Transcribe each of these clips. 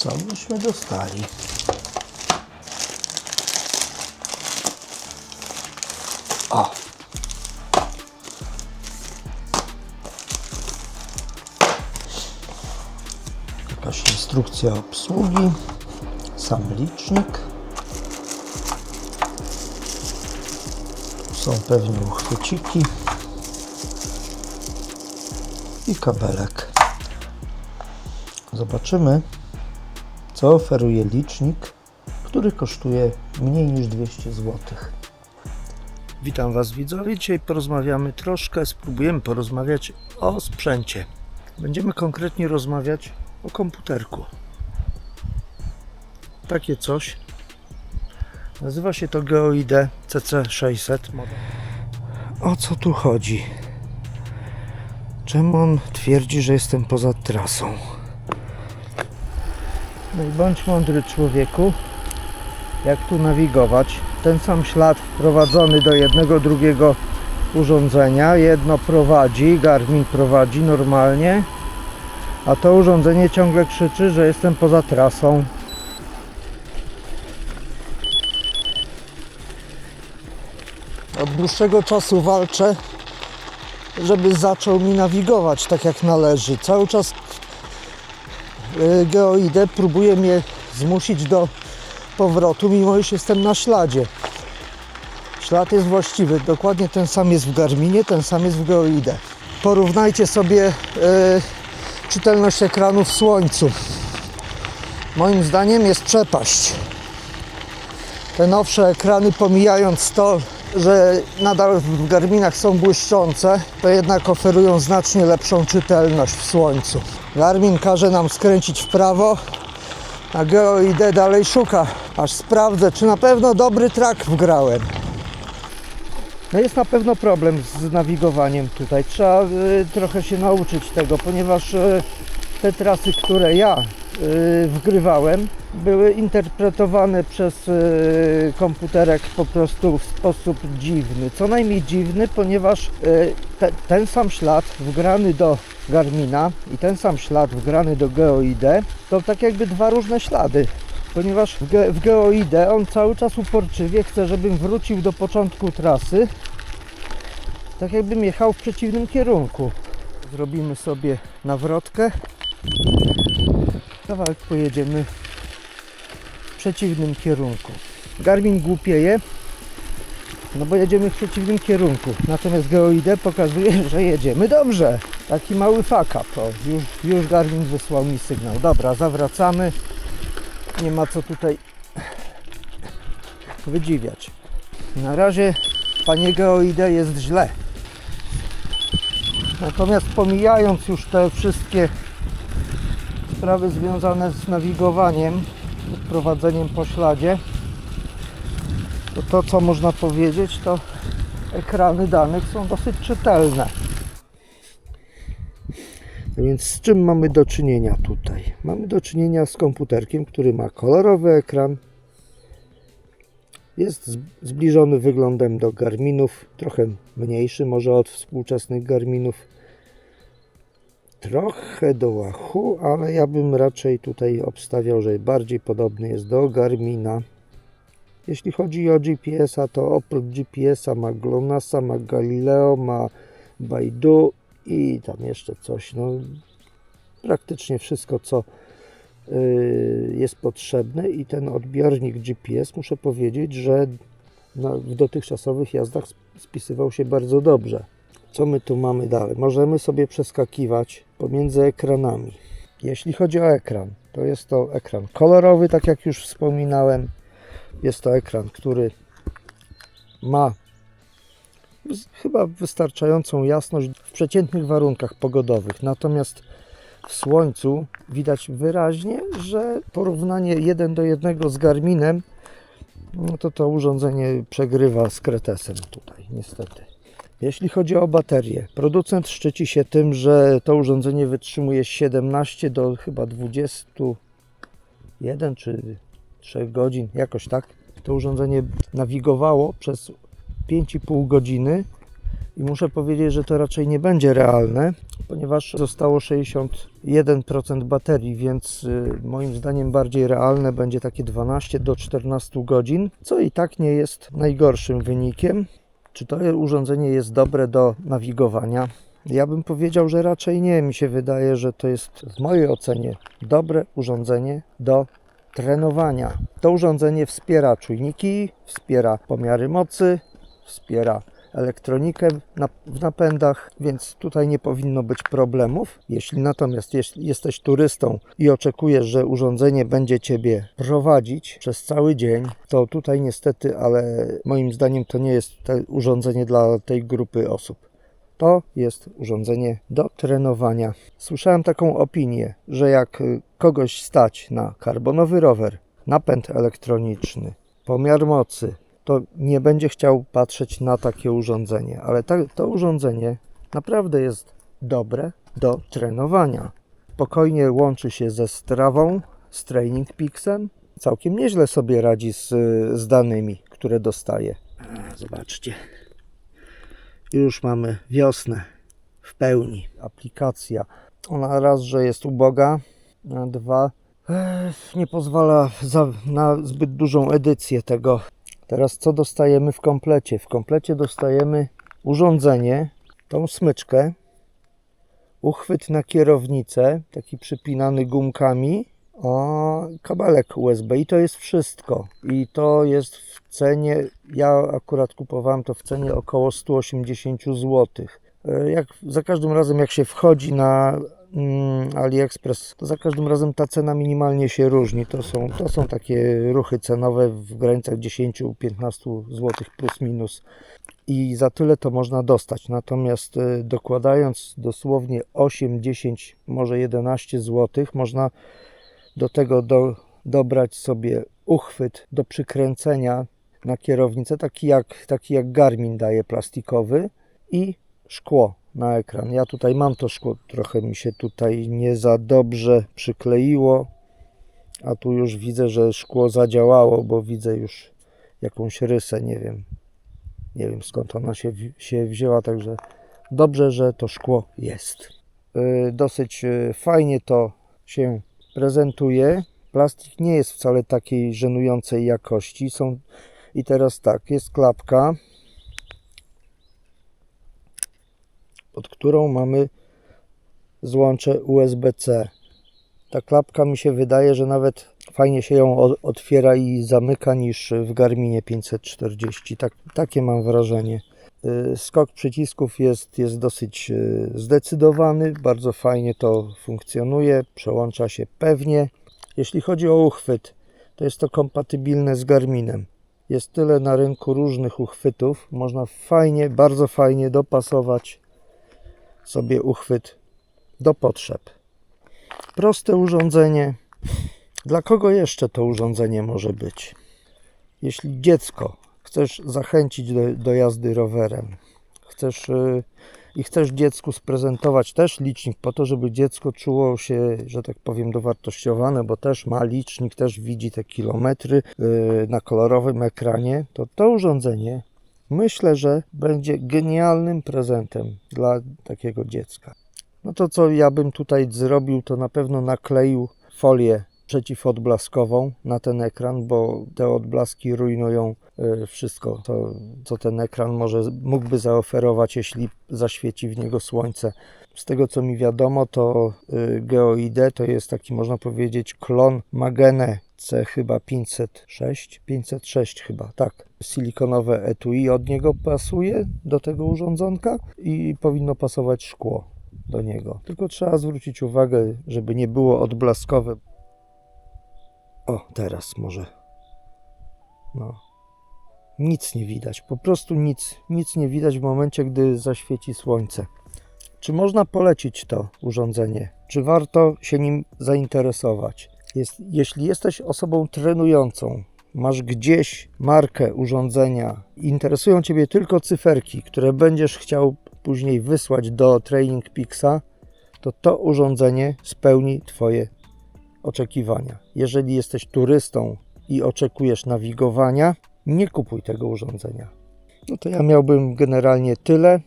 Co myśmy dostali? O! Jakaś instrukcja obsługi, sam licznik. Są pewnie uchwyciki i kabelek. Zobaczymy, co oferuje licznik, który kosztuje mniej niż 200 zł. Witam Was widzowie. Dzisiaj porozmawiamy troszkę, spróbujemy porozmawiać o sprzęcie. Będziemy konkretnie rozmawiać o komputerku. Takie coś. Nazywa się to GeoID CC600. O co tu chodzi? Czemu on twierdzi, że jestem poza trasą? No i bądź mądry człowieku, jak tu nawigować. Ten sam ślad wprowadzony do jednego, drugiego urządzenia. Jedno prowadzi, Garmin prowadzi normalnie, a to urządzenie ciągle krzyczy, że jestem poza trasą. Od dłuższego czasu walczę, żeby zaczął mi nawigować tak jak należy. Cały czas y, GeoID próbuje mnie zmusić do powrotu, mimo iż jestem na śladzie. Ślad jest właściwy, dokładnie ten sam jest w Garminie, ten sam jest w GeoID. Porównajcie sobie y, czytelność ekranu w słońcu. Moim zdaniem jest przepaść. Te nowsze ekrany, pomijając to, że nadal w Garminach są błyszczące, to jednak oferują znacznie lepszą czytelność w słońcu. Garmin każe nam skręcić w prawo, a GeoID dalej szuka, aż sprawdzę, czy na pewno dobry track wgrałem. No jest na pewno problem z nawigowaniem tutaj. Trzeba y, trochę się nauczyć tego, ponieważ y, te trasy, które ja wgrywałem, były interpretowane przez y, komputerek po prostu w sposób dziwny. Co najmniej dziwny, ponieważ y, te, ten sam ślad wgrany do Garmina i ten sam ślad wgrany do GeoID to tak jakby dwa różne ślady. Ponieważ w, Ge- w GeoID on cały czas uporczywie chce, żebym wrócił do początku trasy, tak jakbym jechał w przeciwnym kierunku. Zrobimy sobie nawrotkę. Kawałek pojedziemy w przeciwnym kierunku. Garmin głupieje, no bo jedziemy w przeciwnym kierunku. Natomiast GeoID pokazuje, że jedziemy dobrze. Taki mały. O, już, już Garmin wysłał mi sygnał. Dobra, zawracamy. Nie ma co tutaj wydziwiać. Na razie, panie GeoID, jest źle. Natomiast pomijając już te wszystkie sprawy związane z nawigowaniem, prowadzeniem po śladzie, to to co można powiedzieć, to ekrany danych są dosyć czytelne. No Więc z czym mamy do czynienia tutaj? Mamy do czynienia z komputerkiem, który ma kolorowy ekran. Jest zbliżony wyglądem do Garminów, trochę mniejszy może od współczesnych Garminów. Trochę do Wahoo, ale ja bym raczej tutaj obstawiał, że bardziej podobny jest do Garmina. Jeśli chodzi o GPS-a, to oprócz GPS-a ma GLONASSa, ma Galileo, ma Baidu i tam jeszcze coś. No, praktycznie wszystko, co y, jest potrzebne i ten odbiornik GPS, muszę powiedzieć, że na, w dotychczasowych jazdach sp- spisywał się bardzo dobrze. Co my tu mamy dalej? Możemy sobie przeskakiwać pomiędzy ekranami. Jeśli chodzi o ekran, to jest to ekran kolorowy, tak jak już wspominałem. Jest to ekran, który ma chyba wystarczającą jasność w przeciętnych warunkach pogodowych. Natomiast w słońcu widać wyraźnie, że porównanie 1 do 1 z Garminem, no to to urządzenie przegrywa z Kretesem tutaj, niestety. Jeśli chodzi o baterię, producent szczyci się tym, że to urządzenie wytrzymuje 17 do chyba 21 czy 3 godzin, jakoś tak. To urządzenie nawigowało przez 5,5 godziny I muszę powiedzieć, że to raczej nie będzie realne, ponieważ zostało 61% baterii, więc y, moim zdaniem bardziej realne będzie takie 12 do 14 godzin, co i tak nie jest najgorszym wynikiem. Czy to urządzenie jest dobre do nawigowania? Ja bym powiedział, że raczej nie. Mi się wydaje, że to jest w mojej ocenie dobre urządzenie do trenowania. To urządzenie wspiera czujniki, wspiera pomiary mocy, wspiera elektronikę w napędach, więc tutaj nie powinno być problemów. Jeśli natomiast jesteś turystą i oczekujesz, że urządzenie będzie Ciebie prowadzić przez cały dzień, to tutaj niestety, ale moim zdaniem to nie jest urządzenie dla tej grupy osób. To jest urządzenie do trenowania. Słyszałem taką opinię, że jak y, kogoś stać na karbonowy rower, napęd elektroniczny, pomiar mocy, to nie będzie chciał patrzeć na takie urządzenie, ale ta, to urządzenie naprawdę jest dobre do trenowania. Spokojnie łączy się ze strawą, z Training Peaksem. Całkiem nieźle sobie radzi z, z danymi, które dostaje. A, Zobaczcie. Już mamy wiosnę w pełni. Aplikacja. Ona raz, że jest uboga, a dwa, eh, nie pozwala za, na zbyt dużą edycję tego. Teraz co dostajemy w komplecie? W komplecie dostajemy urządzenie, tą smyczkę, uchwyt na kierownicę, taki przypinany gumkami, o kabelek USB i to jest wszystko. I to jest w cenie, ja akurat kupowałem to w cenie około 180 zł. Jak za każdym razem jak się wchodzi na AliExpress, to za każdym razem ta cena minimalnie się różni. To są, to są takie ruchy cenowe w granicach 10-15 zł plus minus i za tyle to można dostać. Natomiast y, dokładając dosłownie 8, 10, może 11 zł, można do tego do, dobrać sobie uchwyt do przykręcenia na kierownicę, taki jak, taki jak Garmin daje plastikowy i szkło na ekran. Ja tutaj mam to szkło, trochę mi się tutaj nie za dobrze przykleiło, a tu już widzę, że szkło zadziałało, bo widzę już jakąś rysę, nie wiem, nie wiem skąd ona się, się wzięła, także dobrze, że to szkło jest. Yy, Dosyć yy, fajnie to się prezentuje. Plastik nie jest wcale takiej żenującej jakości. Są i teraz tak, jest klapka, pod którą mamy złącze USB-C. Ta klapka mi się wydaje, że nawet fajnie się ją otwiera i zamyka niż w Garminie 540. Tak, takie mam wrażenie. Y, Skok przycisków jest, jest dosyć y, zdecydowany, bardzo fajnie to funkcjonuje, przełącza się pewnie. Jeśli chodzi o uchwyt, to jest to kompatybilne z Garminem. Jest tyle na rynku różnych uchwytów, można fajnie, bardzo fajnie dopasować sobie uchwyt do potrzeb. Proste urządzenie. Dla kogo jeszcze to urządzenie może być? Jeśli dziecko chcesz zachęcić do, do jazdy rowerem, chcesz yy, i chcesz dziecku sprezentować też licznik po to, żeby dziecko czuło się, że tak powiem, dowartościowane, bo też ma licznik, też widzi te kilometry yy, na kolorowym ekranie, to to urządzenie myślę, że będzie genialnym prezentem dla takiego dziecka. No to co ja bym tutaj zrobił, to na pewno nakleił folię przeciwodblaskową na ten ekran, bo te odblaski rujnują y, wszystko, to, co ten ekran może mógłby zaoferować, jeśli zaświeci w niego słońce. Z tego co mi wiadomo, to y, GeoID to jest taki, można powiedzieć, klon Magene C chyba 506, 506 chyba, tak. Silikonowe etui od niego pasuje do tego urządzonka i powinno pasować szkło do niego. Tylko trzeba zwrócić uwagę, żeby nie było odblaskowe. O, teraz może. No. Nic nie widać, po prostu nic, nic nie widać w momencie, gdy zaświeci słońce. Czy można polecić to urządzenie? Czy warto się nim zainteresować? Jest, jeśli jesteś osobą trenującą, masz gdzieś markę urządzenia, interesują Ciebie tylko cyferki, które będziesz chciał później wysłać do Training Peaksa, to to urządzenie spełni Twoje oczekiwania. Jeżeli jesteś turystą i oczekujesz nawigowania, nie kupuj tego urządzenia. No to ja miałbym generalnie tyle.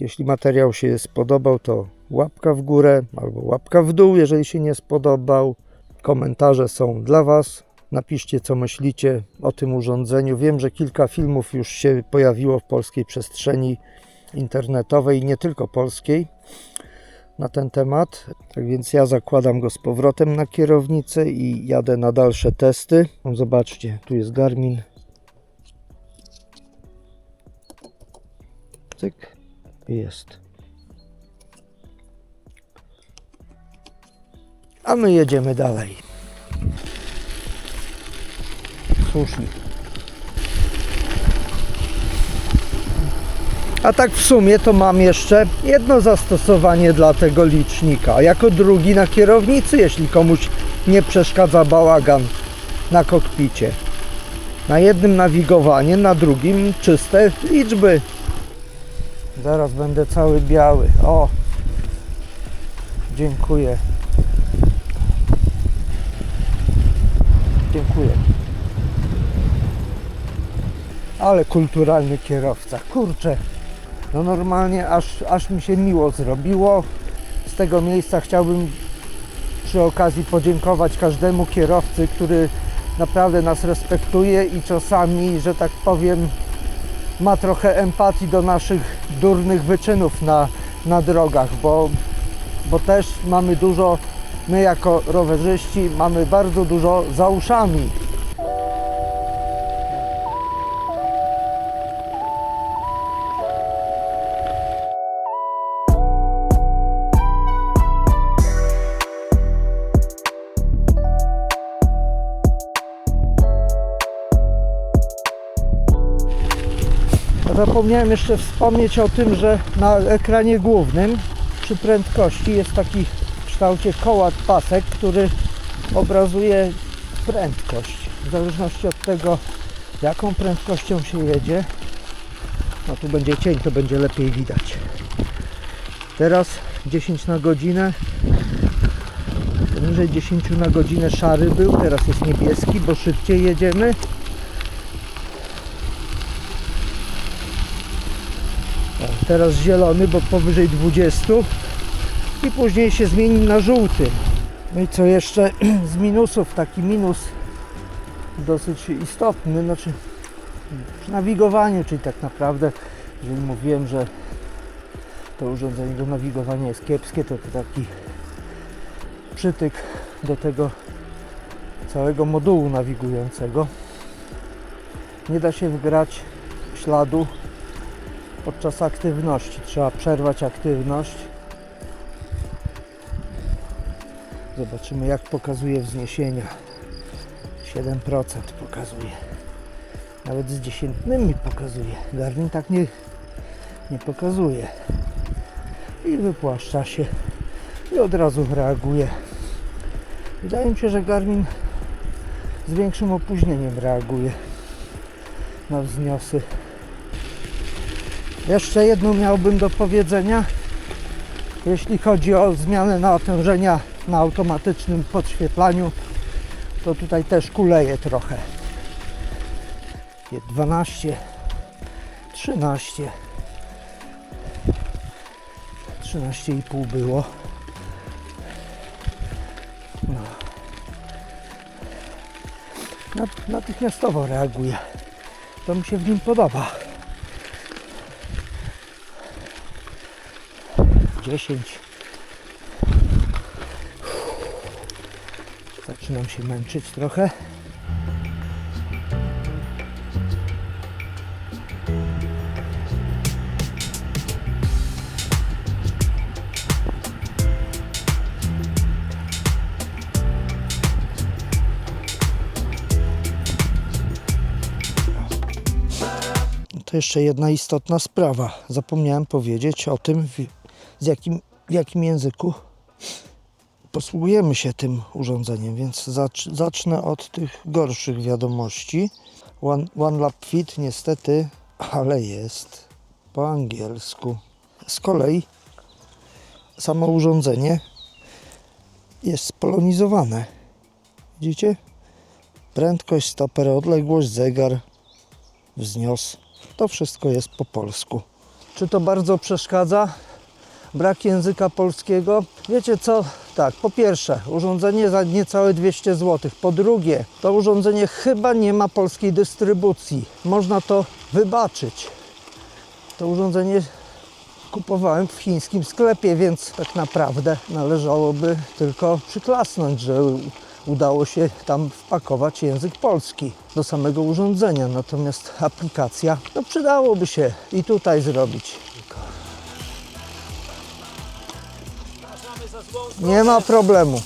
Jeśli materiał się spodobał, to łapka w górę albo łapka w dół, jeżeli się nie spodobał. Komentarze są dla Was. Napiszcie, co myślicie o tym urządzeniu. Wiem, że kilka filmów już się pojawiło w polskiej przestrzeni internetowej, nie tylko polskiej, na ten temat. Tak więc ja zakładam go z powrotem na kierownicę i jadę na dalsze testy. No, Zobaczcie, tu jest Garmin. Cyk. Jest. A my jedziemy dalej. Słusznie. A tak w sumie to mam jeszcze jedno zastosowanie dla tego licznika. Jako drugi na kierownicy, jeśli komuś nie przeszkadza bałagan na kokpicie. Na jednym nawigowanie, na drugim czyste liczby. Zaraz będę cały biały. O! Dziękuję. Dziękuję. Ale kulturalny kierowca. Kurczę. No normalnie aż, aż mi się miło zrobiło. Z tego miejsca chciałbym przy okazji podziękować każdemu kierowcy, który naprawdę nas respektuje i czasami, że tak powiem, ma trochę empatii do naszych durnych wyczynów na, na drogach, bo, bo też mamy dużo, my jako rowerzyści mamy bardzo dużo za uszami. Zapomniałem jeszcze wspomnieć o tym, że na ekranie głównym przy prędkości jest taki kształcie koła pasek, który obrazuje prędkość. W zależności od tego, jaką prędkością się jedzie, no tu będzie cień, to będzie lepiej widać. Teraz 10 na godzinę. Poniżej 10 na godzinę szary był, teraz jest niebieski, bo szybciej jedziemy. Teraz zielony, bo powyżej 20 i później się zmieni na żółty. No i co jeszcze z minusów, taki minus dosyć istotny, znaczy przy nawigowaniu, czyli tak naprawdę, jeżeli mówiłem, że to urządzenie do nawigowania jest kiepskie, to to taki przytyk do tego całego modułu nawigującego. Nie da się wygrać śladu podczas aktywności. Trzeba przerwać aktywność. Zobaczymy jak pokazuje wzniesienia. 7% pokazuje. Nawet z dziesiętnymi pokazuje. Garmin tak nie, nie pokazuje. I wypłaszcza się. I od razu reaguje. Wydaje mi się, że Garmin z większym opóźnieniem reaguje na wzniosy. Jeszcze jedno miałbym do powiedzenia. Jeśli chodzi o zmianę natężenia na automatycznym podświetlaniu, to tutaj też kuleje trochę. 12, 13, 13,5 było. No. Nat- Natychmiastowo reaguje. To mi się w nim podoba. 10. Zaczynam się męczyć trochę. To jeszcze jedna istotna sprawa. Zapomniałem powiedzieć o tym, w, jakim, w jakim języku posługujemy się tym urządzeniem, więc zacz, zacznę od tych gorszych wiadomości. One, One Lap Fit niestety, ale jest po angielsku. Z kolei samo urządzenie jest spolonizowane. Widzicie? Prędkość, stoper, odległość, zegar, wznios. To wszystko jest po polsku. Czy to bardzo przeszkadza? Brak języka polskiego? Wiecie co? Tak, po pierwsze, urządzenie za niecałe 200 zł. Po drugie, to urządzenie chyba nie ma polskiej dystrybucji. Można to wybaczyć. To urządzenie kupowałem w chińskim sklepie, więc tak naprawdę należałoby tylko przyklasnąć, że udało się tam wpakować język polski do samego urządzenia. Natomiast aplikacja, no przydałoby się i tutaj zrobić. Nie ma problemu.